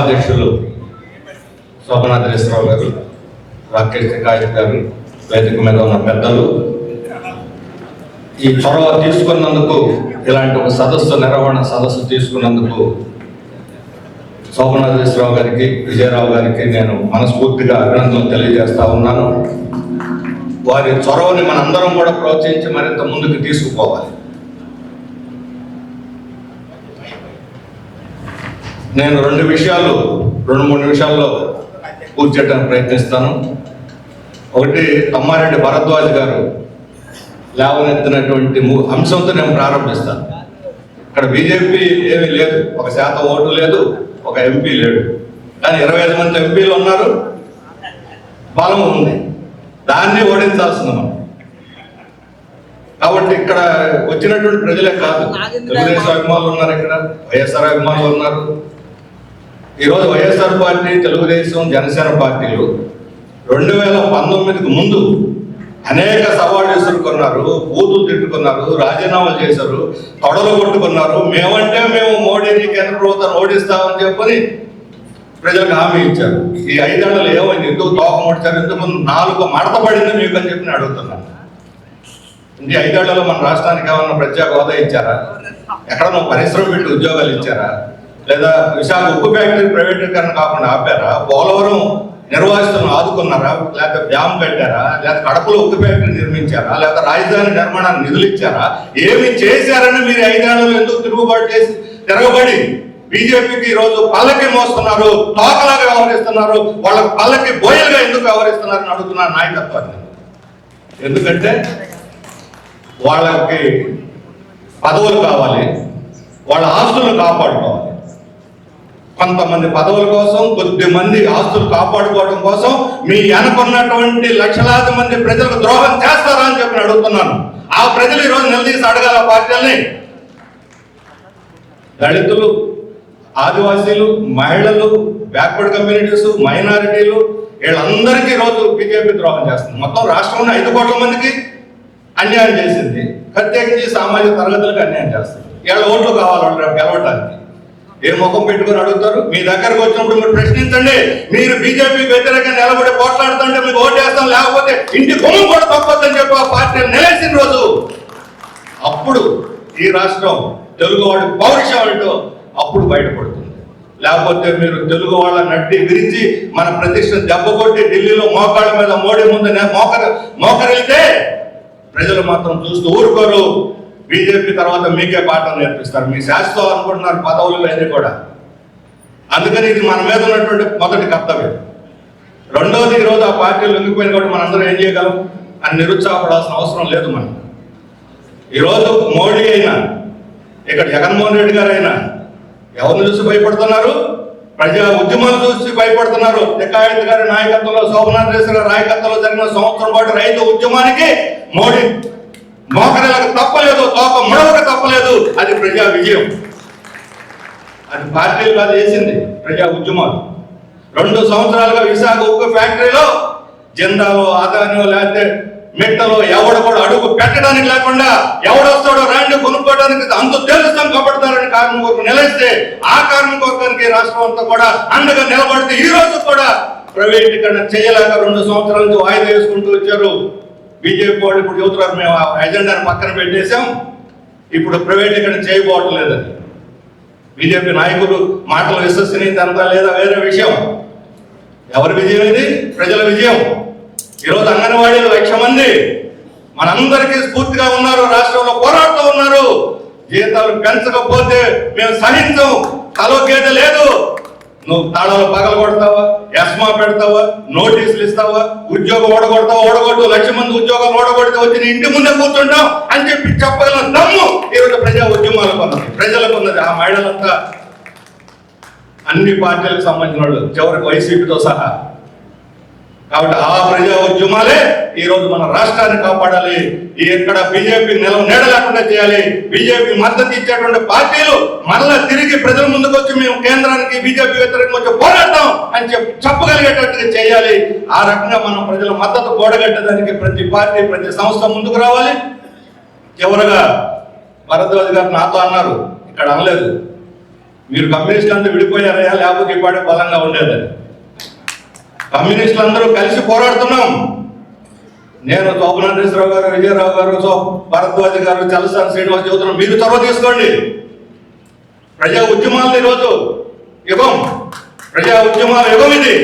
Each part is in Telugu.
అధ్యక్షులు శోభనాథరేశ్వరరావు గారు రాకేష్ టికాయత్ గారు వేదిక మీద ఉన్న పెద్దలు. ఈ చొరవ తీసుకున్నందుకు ఇలాంటి ఒక సదస్సు నిర్వహణ సదస్సు తీసుకున్నందుకు శోభనాథేశ్వరరావు గారికి విజయరావు గారికి నేను మనస్ఫూర్తిగా అభినందనలు తెలియజేస్తా ఉన్నాను. వారి చొరవని మనందరం కూడా ప్రోత్సహించి మరింత ముందుకు తీసుకుపోవాలి. నేను రెండు విషయాలు రెండు మూడు నిమిషాల్లో పూర్తి చేయడానికి ప్రయత్నిస్తాను. ఒకటి తమ్మారెడ్డి భరద్వాజ్ గారు లేవనెత్తినటువంటి అంశంతో నేను ప్రారంభిస్తాను. ఇక్కడ బీజేపీ ఏమీ లేదు. ఒక శాతం ఓటు లేదు ఒక ఎంపీ లేడు. కానీ ఇరవై ఐదు మంది ఎంపీలు ఉన్నారు. బలం ఉంది. దాన్ని ఓడించాల్సింది మనం. కాబట్టి ఇక్కడ వచ్చినటువంటి ప్రజలే కాదు. తెలుగుదేశం అభిమానులు ఉన్నారు ఇక్కడ వైఎస్ఆర్ అభిమానులు ఉన్నారు. ఈరోజు వైఎస్ఆర్ పార్టీ తెలుగుదేశం జనసేన పార్టీలు రెండు వేల పంతొమ్మిదికి ముందు అనేక సవాళ్ళు ఎదుర్కొన్నారు బూతులు తిట్టుకున్నారు రాజీనామాలు చేశారు తొడలు కొట్టుకున్నారు. మేమంటే మేము మోడీని కేంద్ర ప్రభుత్వాన్ని ఓడిస్తామని చెప్పని ప్రజలకు హామీ ఇచ్చారు. ఈ ఐదేళ్ళలో ఏమైంది? ఎందుకు తోక ముడిచారు ఎందుకు నాలుగు మడత పడింది మీకు అని చెప్పి అడుగుతున్నాను ఈ ఐదేళ్ళలో మన రాష్ట్రానికి ఏమన్నా ప్రత్యేక హోదా ఇచ్చారా? ఎక్కడన్నా పరిశ్రమ పెట్టి ఉద్యోగాలు ఇచ్చారా? లేదా విశాఖ ఉక్కు ఫ్యాక్టరీ ప్రైవేటీకరణ కాకుండా ఆపారా? పోలవరం నిర్వాసితులను ఆదుకున్నారా? లేకపోతే డ్యామ్ కట్టారా? లేదా కడపలో ఉక్కు ఫ్యాక్టరీ నిర్మించారా? లేకపోతే రాజధాని నిర్మాణానికి నిధులు ఇచ్చారా ఏమి చేశారని మీరు ఐదేళ్ళలో ఎందుకు తిరుగుబాటు చేసి తిరగబడి బీజేపీకి ఈరోజు పల్లకి మోస్తున్నారు తోకలాగా వ్యవహరిస్తున్నారు వాళ్ళ పల్లకి బోయలుగా ఎందుకు వ్యవహరిస్తున్నారని అడుగుతున్నారు నాయకత్వాన్ని? ఎందుకంటే వాళ్ళకి పదవులు కావాలి వాళ్ళ ఆస్తులను కాపాడుకోవాలి. కొంతమంది పదవుల కోసం కొద్ది మంది ఆస్తులు కాపాడుకోవడం కోసం మీ వెనకున్నటువంటి లక్షలాది మంది ప్రజలకు ద్రోహం చేస్తారా అని చెప్పి అడుగుతున్నాను. ఆ ప్రజలు ఈరోజు నిలదీసి అడగాల పార్టీలని. దళితులు ఆదివాసీలు మహిళలు బ్యాక్వర్డ్ కమ్యూనిటీస్ మైనారిటీలు వీళ్ళందరికీ ఈరోజు బీజేపీ ద్రోహం చేస్తుంది. మొత్తం రాష్ట్రంలో ఐదు కోట్ల మందికి అన్యాయం చేసింది. ప్రత్యేకించి సామాజిక తరగతులకు అన్యాయం చేస్తుంది. వీళ్ళ ఓట్లు కావాలి వాళ్ళు రేపు గెలవటానికి. ఏ ముఖం పెట్టుకొని అడుగుతారు? మీ దగ్గరకు వచ్చినప్పుడు మీరు ప్రశ్నించండి. మీరు బీజేపీ వ్యతిరేకంగా నిలబడి పోట్లాడుతుంటే మీకు ఓటు వేస్తాం లేకపోతే ఇంటి కొమ్ము కూడా తప్పొద్దని చెప్పి ఆ పార్టీ నిలేసిన రోజు అప్పుడు ఈ రాష్ట్రం తెలుగువాడి పౌరుషం ఏంటో అప్పుడు బయటపడుతుంది. లేకపోతే మీరు తెలుగు వాళ్ళ నడ్డి విరిచి మన ప్రతిష్టను దెబ్బకొట్టి ఢిల్లీలో మోకాళ్ళ మీద మోడీ ముందు మోకరి మోకరిల్తే ప్రజలు మాత్రం చూస్తూ ఊరుకోరు. బీజేపీ తర్వాత మీకే పాఠం నేర్పిస్తారు. మీ శాస్త్రం అనుకుంటున్నారు పదవులు అనేది కూడా. అందుకని ఇది మన మీద ఉన్నటువంటి మొదటి కర్తవ్యం. రెండోది ఈరోజు ఆ పార్టీలు ఎందుకుపోయిన కూడా మనందరం ఏం చేయగలం? అని నిరుత్సాహపడాల్సిన అవసరం లేదు మనం ఈరోజు మోడీ అయినా ఇక్కడ జగన్మోహన్ రెడ్డి గారు అయినా ఎవరిని చూసి భయపడుతున్నారు? ప్రజా ఉద్యమాలు చూసి భయపడుతున్నారు. టికాయత్ గారి నాయకత్వంలో శోభనాథేశ్వర గారి నాయకత్వంలో జరిగిన సంవత్సరం పాటు రైతు ఉద్యమానికి మోడీ మోకరిలకు తప్పలేదు తోక ముడవక తప్పలేదు. అది ప్రజా విజయం. అది పార్టీలు కాదు చేసింది ప్రజా ఉద్యమాలు. రెండు సంవత్సరాలుగా విశాఖ ఉక్కు ఫ్యాక్టరీలో జెండాలో ఆదానో లేకపోతే మిట్టలో ఎవడు కూడా అడుగు పెట్టడానికి లేకుండా ఎవడొస్తాడో రాండి కొనుక్కోవడానికి అంత తెలుస్తాం కబడతారని కార్మికులకు నిలిస్తే ఆ కార్మిక వర్గానికి రాష్ట్రం అంతా కూడా అండగా నిలబడితే ఈ రోజు కూడా ప్రైవేటీకరణ చేయలేక రెండు సంవత్సరాల నుంచి వాయిదా వేసుకుంటూ వచ్చారు. బీజేపీ వాళ్ళు ఇప్పుడు చెబుతున్నారు మేము ఆ ఎజెండాను పక్కన పెట్టేశాం. ఇప్పుడు ప్రైవేటీకరణ చేయబోవటం లేదని బీజేపీ నాయకులు మాటలు విశ్వసనీయత అంతా లేదా వేరే విషయం. ఎవరి విజయం ఇది? ప్రజల విజయం. ఈరోజు అంగన్వాడీలు లక్ష మంది మనందరికీ స్ఫూర్తిగా ఉన్నారు రాష్ట్రంలో పోరాడుతూ ఉన్నారు. జీతాలు పెంచకపోతే మేము సహించం. తలో లేదు. నువ్వు తాళాలు పగల కొడతావా ఎస్మా పెడతావా? నోటీసులు ఇస్తావా? ఉద్యోగం ఓడగొడతావా? ఓడగొట్టు. లక్ష మంది ఉద్యోగాలు ఓడగొడితే వచ్చి నీ ఇంటి ముందే కూర్చుంటాం అని చెప్పి చెప్పగల. దమ్ము ఈరోజు ప్రజా ఉద్యమాలకు ఉన్నది ప్రజలకు ఉన్నది. ఆ మహిళలంతా అన్ని పార్టీలకు సంబంధించిన వాళ్ళు. చివరికి వైసీపీతో సహా. కాబట్టి ఆ ప్రజా ఉద్యమాలే ఈ రోజు మన రాష్ట్రాన్ని కాపాడాలి. ఇక్కడ బీజేపీ నిలవ నీడ లేకుండా చేయాలి. బీజేపీ మద్దతు ఇచ్చేటువంటి పార్టీలు మరలా తిరిగి ప్రజల ముందుకు వచ్చి మేము కేంద్రానికి బీజేపీ వ్యతిరేకంగా వచ్చి పోరాడతాం అని చెప్పి చెప్పగలిగేటట్టుగా చేయాలి. ఆ రకంగా మనం ప్రజల మద్దతు కూడగట్టడానికి ప్రతి పార్టీ ప్రతి సంస్థ ముందుకు రావాలి. చివరగా భరద్వాజ్ గారు నాతో అన్నారు ఇక్కడ అనలేదు. మీరు కమ్యూనిస్ట్ అంతా విడిపోయారయ్యా లేకపోతే ఇప్పటికే బలంగా ఉండేదని. కమ్యూనిస్టులు అందరూ కలిసి పోరాడుతున్నాం. నేను తోపనాథేశ్వరరావు గారు విజయరావు గారు సో భరద్వాజ్ గారు చలసాని శ్రీనివాస్ చెబుతున్నాం మీరు చొరవ తీసుకోండి. ప్రజా ఉద్యమాలు ఈరోజు యుగం. ప్రజా ఉద్యమాల యుగం ఇది.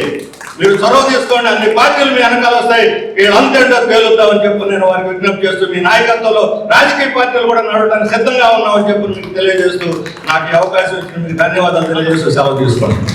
మీరు చొరవ తీసుకోండి. అన్ని పార్టీలు మీ వెనకాల వస్తాయి. వీళ్ళంతేంటో తేలుద్దామని చెప్పి నేను వారికి విజ్ఞప్తి చేస్తూ మీ నాయకత్వంలో రాజకీయ పార్టీలు కూడా నడవడానికి సిద్ధంగా ఉన్నామని చెప్పి మీకు తెలియజేస్తూ నాకు అవకాశం ఇచ్చిన మీకు ధన్యవాదాలు తెలియజేస్తూ సెలవు తీసుకోండి